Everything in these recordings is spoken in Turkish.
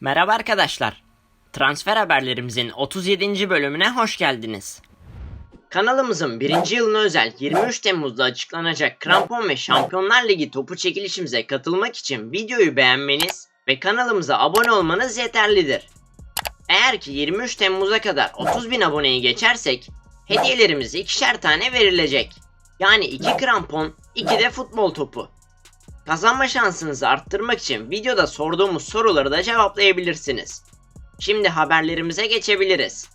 Merhaba arkadaşlar. Transfer haberlerimizin 37. bölümüne hoş geldiniz. Kanalımızın birinci yılına özel 23 Temmuz'da açıklanacak Krampon ve Şampiyonlar Ligi topu çekilişimize katılmak için videoyu beğenmeniz ve kanalımıza abone olmanız yeterlidir. Eğer ki 23 Temmuz'a kadar 30 bin aboneyi geçersek hediyelerimiz ikişer tane verilecek. Yani 2 krampon, 2 de futbol topu. Kazanma şansınızı arttırmak için videoda sorduğumuz soruları da cevaplayabilirsiniz. Şimdi haberlerimize geçebiliriz.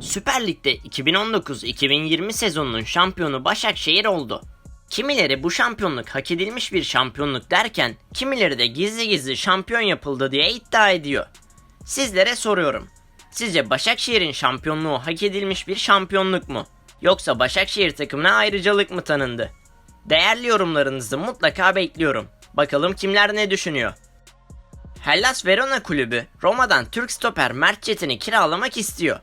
Süper Lig'de 2019-2020 sezonunun şampiyonu Başakşehir oldu. Kimileri bu şampiyonluk hak edilmiş bir şampiyonluk derken kimileri de gizli gizli şampiyon yapıldı diye iddia ediyor. Sizlere soruyorum. Sizce Başakşehir'in şampiyonluğu hak edilmiş bir şampiyonluk mu? Yoksa Başakşehir takımına ayrıcalık mı tanındı? Değerli yorumlarınızı mutlaka bekliyorum. Bakalım kimler ne düşünüyor? Hellas Verona kulübü Roma'dan Türk stoper Mert Çetin'i kiralamak istiyor.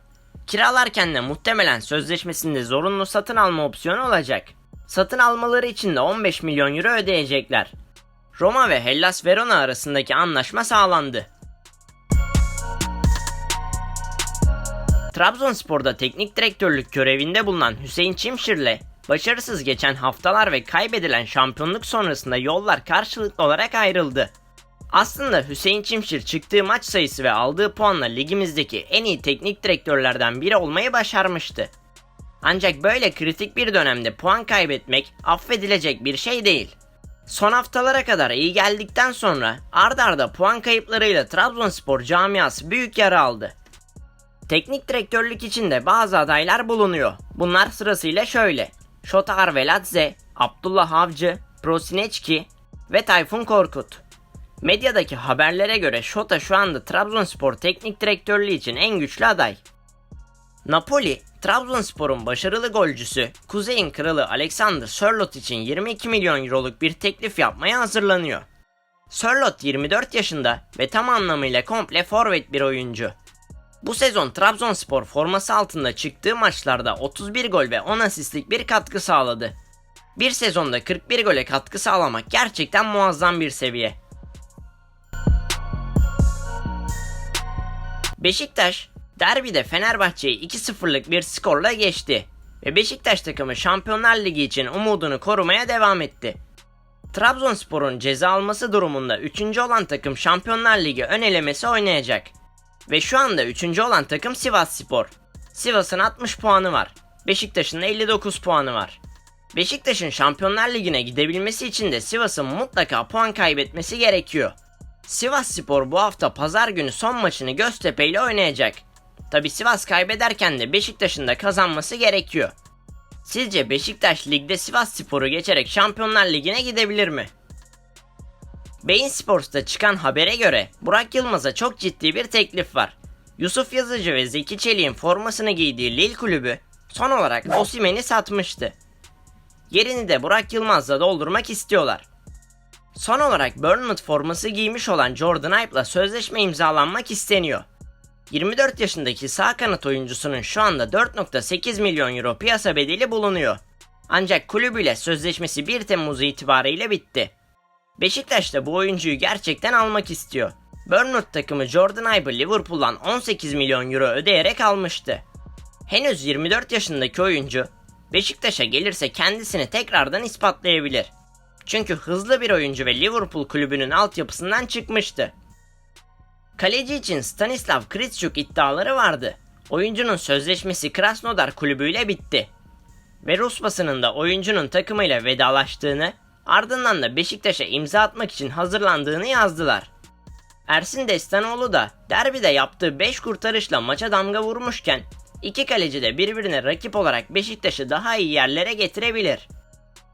Kiralarken de muhtemelen sözleşmesinde zorunlu satın alma opsiyonu olacak. Satın almaları için de 15 milyon euro ödeyecekler. Roma ve Hellas Verona arasındaki anlaşma sağlandı. Trabzonspor'da teknik direktörlük görevinde bulunan Hüseyin Çimşir'le başarısız geçen haftalar ve kaybedilen şampiyonluk sonrasında yollar karşılıklı olarak ayrıldı. Aslında Hüseyin Çimşir çıktığı maç sayısı ve aldığı puanla ligimizdeki en iyi teknik direktörlerden biri olmayı başarmıştı. Ancak böyle kritik bir dönemde puan kaybetmek affedilecek bir şey değil. Son haftalara kadar iyi geldikten sonra ard arda puan kayıplarıyla Trabzonspor camiası büyük yara aldı. Teknik direktörlük için de bazı adaylar bulunuyor. Bunlar sırasıyla şöyle. Şota Arveladze, Abdullah Avcı, Prosineçki ve Tayfun Korkut. Medyadaki haberlere göre Şota şu anda Trabzonspor teknik direktörlüğü için en güçlü aday. Napoli, Trabzonspor'un başarılı golcüsü Kuzey'in kralı Alexander Sörloth için 22 milyon euroluk bir teklif yapmaya hazırlanıyor. Sörloth 24 yaşında ve tam anlamıyla komple forvet bir oyuncu. Bu sezon Trabzonspor forması altında çıktığı maçlarda 31 gol ve 10 asistlik bir katkı sağladı. Bir sezonda 41 gole katkı sağlamak gerçekten muazzam bir seviye. Beşiktaş, derbide Fenerbahçe'yi 2-0'lık bir skorla geçti ve Beşiktaş takımı Şampiyonlar Ligi için umudunu korumaya devam etti. Trabzonspor'un ceza alması durumunda 3. olan takım Şampiyonlar Ligi ön elemesi oynayacak. Ve şu anda 3. olan takım Sivas Spor. Sivas'ın 60 puanı var. Beşiktaş'ın 59 puanı var. Beşiktaş'ın Şampiyonlar Ligi'ne gidebilmesi için de Sivas'ın mutlaka puan kaybetmesi gerekiyor. Sivas Spor bu hafta pazar günü son maçını Göztepe ile oynayacak. Tabi Sivas kaybederken de Beşiktaş'ın da kazanması gerekiyor. Sizce Beşiktaş ligde Sivas Spor'u geçerek Şampiyonlar Ligi'ne gidebilir mi? Beyin Sports'ta çıkan habere göre Burak Yılmaz'a çok ciddi bir teklif var. Yusuf Yazıcı ve Zeki Çelik'in formasını giydiği Lille kulübü son olarak Osimhen'i satmıştı. Yerini de Burak Yılmaz'la doldurmak istiyorlar. Son olarak Bournemouth forması giymiş olan Jordan Ibe'la sözleşme imzalanmak isteniyor. 24 yaşındaki sağ kanat oyuncusunun şu anda 4.8 milyon euro piyasa bedeli bulunuyor. Ancak kulübüyle sözleşmesi 1 Temmuz itibariyle bitti. Beşiktaş da bu oyuncuyu gerçekten almak istiyor. Bournemouth takımı Jordan Ibe'ı Liverpool'dan 18 milyon euro ödeyerek almıştı. Henüz 24 yaşındaki oyuncu Beşiktaş'a gelirse kendisini tekrardan ispatlayabilir. Çünkü hızlı bir oyuncu ve Liverpool kulübünün altyapısından çıkmıştı. Kaleci için Stanislav Kritschuk iddiaları vardı. Oyuncunun sözleşmesi Krasnodar kulübüyle bitti. Ve Rus basınında oyuncunun takımıyla vedalaştığını, ardından da Beşiktaş'a imza atmak için hazırlandığını yazdılar. Ersin Destanoğlu da derbide yaptığı 5 kurtarışla maça damga vurmuşken iki kaleci de birbirine rakip olarak Beşiktaş'ı daha iyi yerlere getirebilir.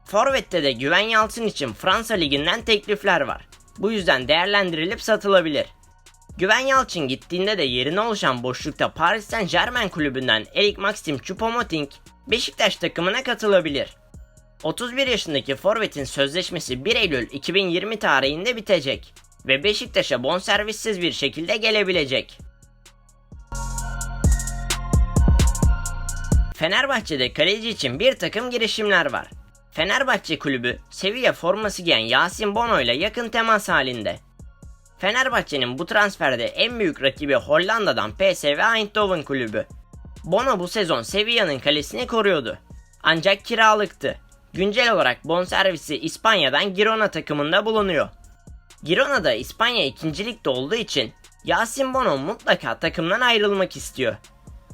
Forvet'te de Güven Yalçın için Fransa Ligi'nden teklifler var. Bu yüzden değerlendirilip satılabilir. Güven Yalçın gittiğinde de yerine oluşan boşlukta Paris Saint Germain kulübünden Erik Maxim Choupo-Moting Beşiktaş takımına katılabilir. 31 yaşındaki Forvet'in sözleşmesi 1 Eylül 2020 tarihinde bitecek ve Beşiktaş'a bonservissiz bir şekilde gelebilecek. Fenerbahçe'de kaleci için bir takım girişimler var. Fenerbahçe kulübü Sevilla forması giyen Yasin Bono ile yakın temas halinde. Fenerbahçe'nin bu transferde en büyük rakibi Hollanda'dan PSV Eindhoven kulübü. Bono bu sezon Sevilla'nın kalesini koruyordu. Ancak kiralıktı. Güncel olarak bonservisi İspanya'dan Girona takımında bulunuyor. Girona'da İspanya ikincilikte olduğu için Yasin Bono mutlaka takımdan ayrılmak istiyor.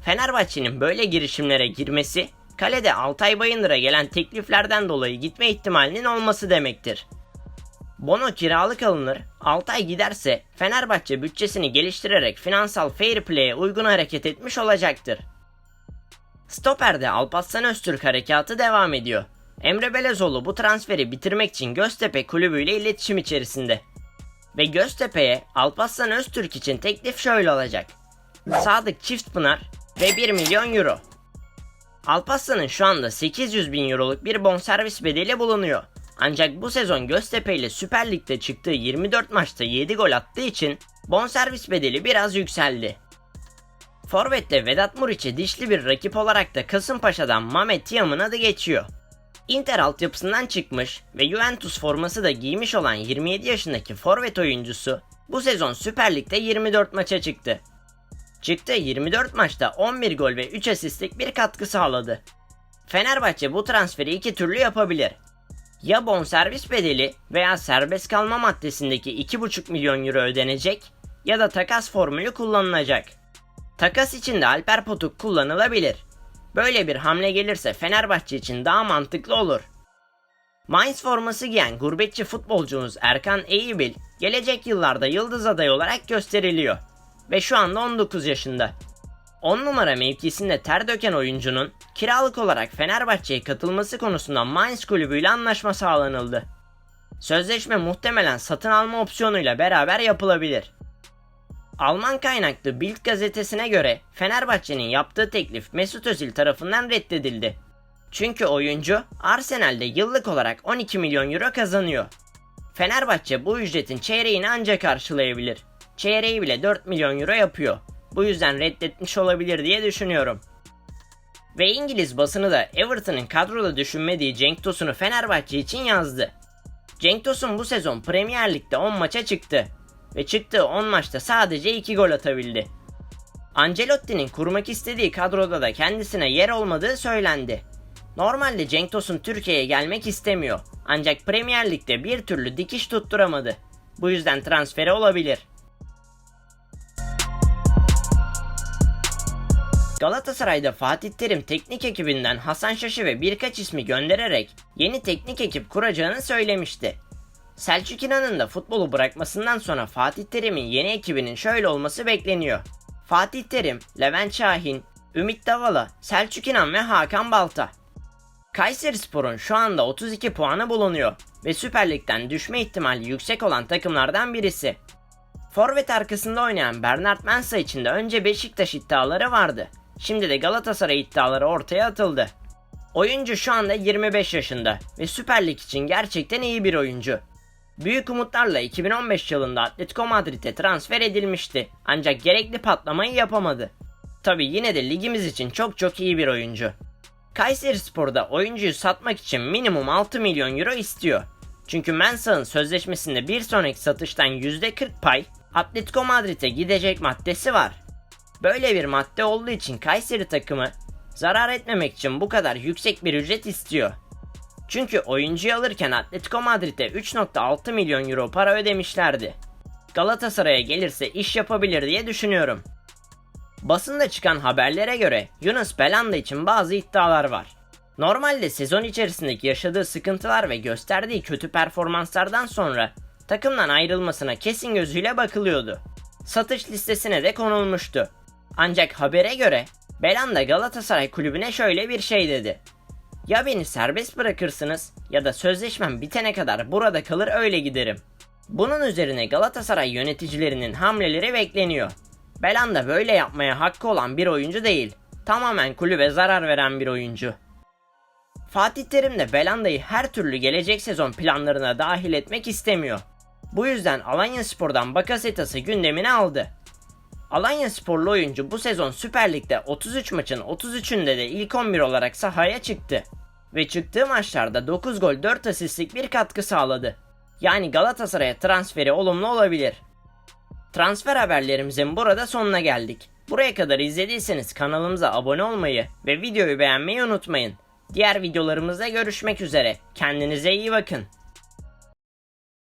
Fenerbahçe'nin böyle girişimlere girmesi, kalede Altay Bayındır'a gelen tekliflerden dolayı gitme ihtimalinin olması demektir. Bono kiralık alınır, Altay giderse Fenerbahçe bütçesini geliştirerek finansal fair play'e uygun hareket etmiş olacaktır. Stoper'de Alparslan Öztürk harekatı devam ediyor. Emre Belezoğlu bu transferi bitirmek için Göztepe kulübüyle iletişim içerisinde. Ve Göztepe'ye Alparslan Öztürk için teklif şöyle olacak. Sadık Çiftpınar ve 1 milyon euro. Alparslan'ın şu anda 800 bin euroluk bir bonservis bedeli bulunuyor. Ancak bu sezon Göztepe ile Süper Lig'de çıktığı 24 maçta 7 gol attığı için bonservis bedeli biraz yükseldi. Forvet'te Vedat Muriç'e dişli bir rakip olarak da Kasımpaşa'dan Mamet Tiam'ın adı geçiyor. Inter altyapısından çıkmış ve Juventus forması da giymiş olan 27 yaşındaki forvet oyuncusu bu sezon Süper Lig'de 24 maça çıktı. Çıktığı 24 maçta 11 gol ve 3 asistlik bir katkı sağladı. Fenerbahçe bu transferi iki türlü yapabilir. Ya bonservis bedeli veya serbest kalma maddesindeki 2,5 milyon euro ödenecek ya da takas formülü kullanılacak. Takas için de Alper Potuk kullanılabilir. Böyle bir hamle gelirse Fenerbahçe için daha mantıklı olur. Mainz forması giyen gurbetçi futbolcumuz Erkan Eyübil gelecek yıllarda yıldız adayı olarak gösteriliyor ve şu anda 19 yaşında. 10 numara mevkisinde ter döken oyuncunun kiralık olarak Fenerbahçe'ye katılması konusunda Mainz kulübüyle anlaşma sağlanıldı. Sözleşme muhtemelen satın alma opsiyonuyla beraber yapılabilir. Alman kaynaklı Bild gazetesine göre Fenerbahçe'nin yaptığı teklif Mesut Özil tarafından reddedildi. Çünkü oyuncu Arsenal'de yıllık olarak 12 milyon euro kazanıyor. Fenerbahçe bu ücretin çeyreğini ancak karşılayabilir. Çeyreği bile 4 milyon euro yapıyor. Bu yüzden reddetmiş olabilir diye düşünüyorum. Ve İngiliz basını da Everton'ın kadroda düşünmediği Cenk Tosun'u Fenerbahçe için yazdı. Cenk Tosun bu sezon Premier Lig'de 10 maça çıktı ve çıktığı 10 maçta sadece 2 gol atabildi. Ancelotti'nin kurmak istediği kadroda da kendisine yer olmadığı söylendi. Normalde Cenk Tosun Türkiye'ye gelmek istemiyor. Ancak Premier Lig'de bir türlü dikiş tutturamadı. Bu yüzden transferi olabilir. Galatasaray'da Fatih Terim teknik ekibinden Hasan Şaşı ve birkaç ismi göndererek yeni teknik ekip kuracağını söylemişti. Selçuk İnan'ın da futbolu bırakmasından sonra Fatih Terim'in yeni ekibinin şöyle olması bekleniyor. Fatih Terim, Levent Şahin, Ümit Davala, Selçuk İnan ve Hakan Balta. Kayserispor'un şu anda 32 puanı bulunuyor ve Süper Lig'den düşme ihtimali yüksek olan takımlardan birisi. Forvet arkasında oynayan Bernard Mensah için de önce Beşiktaş iddiaları vardı. Şimdi de Galatasaray iddiaları ortaya atıldı. Oyuncu şu anda 25 yaşında ve Süper Lig için gerçekten iyi bir oyuncu. Büyük umutlarla 2015 yılında Atletico Madrid'e transfer edilmişti ancak gerekli patlamayı yapamadı. Tabi yine de ligimiz için çok çok iyi bir oyuncu. Kayseri Spor'da oyuncuyu satmak için minimum 6 milyon euro istiyor. Çünkü Mensah'ın sözleşmesinde bir sonraki satıştan %40 pay Atletico Madrid'e gidecek maddesi var. Böyle bir madde olduğu için Kayseri takımı zarar etmemek için bu kadar yüksek bir ücret istiyor. Çünkü oyuncuyu alırken Atletico Madrid'e 3.6 milyon euro para ödemişlerdi. Galatasaray'a gelirse iş yapabilir diye düşünüyorum. Basında çıkan haberlere göre Yunus Belanda için bazı iddialar var. Normalde sezon içerisindeki yaşadığı sıkıntılar ve gösterdiği kötü performanslardan sonra takımdan ayrılmasına kesin gözüyle bakılıyordu. Satış listesine de konulmuştu. Ancak habere göre Belanda Galatasaray kulübüne şöyle bir şey dedi. Ya beni serbest bırakırsınız ya da sözleşmem bitene kadar burada kalır öyle giderim. Bunun üzerine Galatasaray yöneticilerinin hamleleri bekleniyor. Belanda böyle yapmaya hakkı olan bir oyuncu değil. Tamamen kulübe zarar veren bir oyuncu. Fatih Terim de Belanda'yı her türlü gelecek sezon planlarına dahil etmek istemiyor. Bu yüzden Alanya Spor'dan Bakasetas'ı gündemine aldı. Alanya sporlu oyuncu bu sezon Süper Lig'de 33 maçın 33'ünde de ilk 11 olarak sahaya çıktı. Ve çıktığı maçlarda 9 gol 4 asistlik bir katkı sağladı. Yani Galatasaray'a transferi olumlu olabilir. Transfer haberlerimizin burada sonuna geldik. Buraya kadar izlediyseniz kanalımıza abone olmayı ve videoyu beğenmeyi unutmayın. Diğer videolarımızda görüşmek üzere. Kendinize iyi bakın.